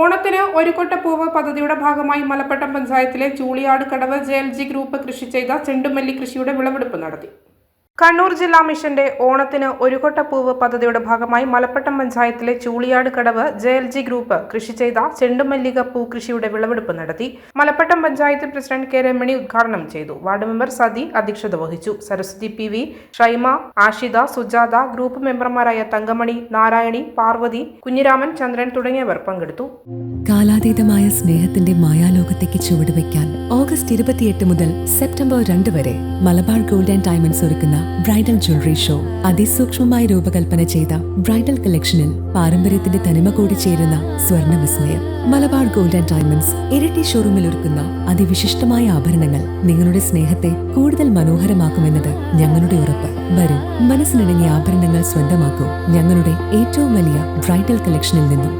ഓണത്തിന് ഒരു കൊട്ട പൂവ് പദ്ധതിയുടെ ഭാഗമായി മലപ്പട്ടം പഞ്ചായത്തിലെ Chooliyad Kadavu J L G group കൃഷി ചെയ്ത ചെണ്ടുമല്ലി കൃഷിയുടെ വിളവെടുപ്പ് നടത്തി. കണ്ണൂർ ജില്ലാ മിഷന്റെ ഓണത്തിന് ഒരു കൊട്ട പൂവ് പദ്ധതിയുടെ ഭാഗമായി മലപ്പട്ടം പഞ്ചായത്തിലെ Chooliyad Kadavu J L G group കൃഷി ചെയ്ത ചെണ്ടുമല്ലിക പൂ കൃഷിയുടെ വിളവെടുപ്പ് നടത്തി മലപ്പട്ടം പഞ്ചായത്ത് പ്രസിഡന്റ് കെ രമണി ഉദ്ഘാടനം ചെയ്തു. വാർഡ് മെമ്പർ സതി അധ്യക്ഷത വഹിച്ചു. Saraswathi P V Shaima Ashitha Sujatha group മെമ്പർമാരായ തങ്കമണി നാരായണി പാർവതി കുഞ്ഞിരാമൻ ചന്ദ്രൻ തുടങ്ങിയവർ പങ്കെടുത്തു. കാലാതീതമായ സ്നേഹത്തിന്റെ മായാലോകത്തേക്ക് ചുവടുവെക്കാൻ ഓഗസ്റ്റ് ഇരുപത്തിയെട്ട് മുതൽ സെപ്റ്റംബർ രണ്ട് വരെ മലബാർ ഗോൾഡ് ആൻഡ് ഡയമണ്ട്സ് ഒരുക്കുന്ന ബ്രൈഡൽ ജ്വല്ലറി ഷോ അതിസൂക്ഷ്മമായി രൂപകൽപ്പന ചെയ്ത ബ്രൈഡൽ കളക്ഷനിൽ പാരമ്പര്യത്തിന്റെ തനിമ കൂടി ചേരുന്ന സ്വർണ വിസ്മയം മലബാർ ഗോൾഡ് ആൻഡ് ഡയമണ്ട്സ് ഇരട്ടി ഷോറൂമിൽ ഒരുക്കുന്ന അതിവിശിഷ്ടമായ ആഭരണങ്ങൾ നിങ്ങളുടെ സ്നേഹത്തെ കൂടുതൽ മനോഹരമാക്കുമെന്നത് ഞങ്ങളുടെ ഉറപ്പ്. വരും മനസ്സിനിണങ്ങിയ ആഭരണങ്ങൾ സ്വന്തമാക്കൂ ഞങ്ങളുടെ ഏറ്റവും വലിയ ബ്രൈഡൽ കളക്ഷനിൽ നിന്നും.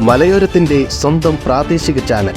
മലയോരത്തിന്റെ സ്വന്തം പ്രാദേശിക ചാനൽ